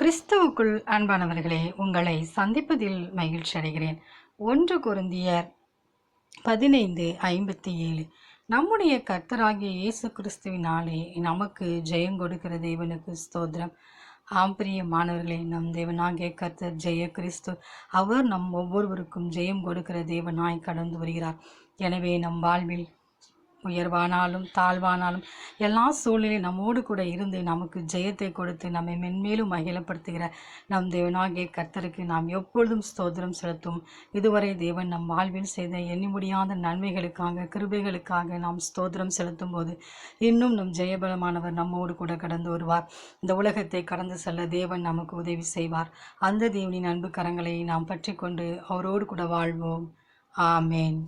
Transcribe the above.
கிறிஸ்துவுக்குள் அன்பானவர்களே உங்களை சந்திப்பதில் மகிழ்ச்சி அடைகிறேன். ஒன்று குருந்தியர் பதினைந்து ஐம்பத்தி ஏழு நம்முடைய கர்த்தராகிய இயேசு கிறிஸ்துவினாலே நமக்கு ஜெயம் கொடுக்கிற தேவனுக்கு ஸ்தோத்திரம். ஆம் பிரியமானவர்களே நம் தேவனாகிய கர்த்தர் ஜெய கிறிஸ்து அவர் நம் ஒவ்வொருவருக்கும் ஜெயம் கொடுக்கிற தேவனாய் கடந்து வருகிறார். எனவே நம் வாழ்வில் உயர்வானாலும் தாழ்வானாலும் எல்லா சூழ்நிலையும் நம்மோடு கூட இருந்து நமக்கு ஜெயத்தை கொடுத்து நம்மை மென்மேலும் மகிழப்படுத்துகிற நம் தேவனாகிய கர்த்தருக்கு நாம் எப்பொழுதும் ஸ்தோத்திரம் செலுத்தும். இதுவரை தேவன் நம் வாழ்வில் செய்த எண்ணி முடியாத நன்மைகளுக்காக கிருபைகளுக்காக நாம் ஸ்தோத்திரம் செலுத்தும் போது இன்னும் நம் ஜெயபலமானவர் நம்மோடு கூட கடந்து வருவார். இந்த உலகத்தை கடந்து செல்ல தேவன் நமக்கு உதவி செய்வார். அந்த தேவனின் அன்பு கரங்களை நாம் பற்றி கொண்டு அவரோடு கூட வாழ்வோம். ஆமேன்.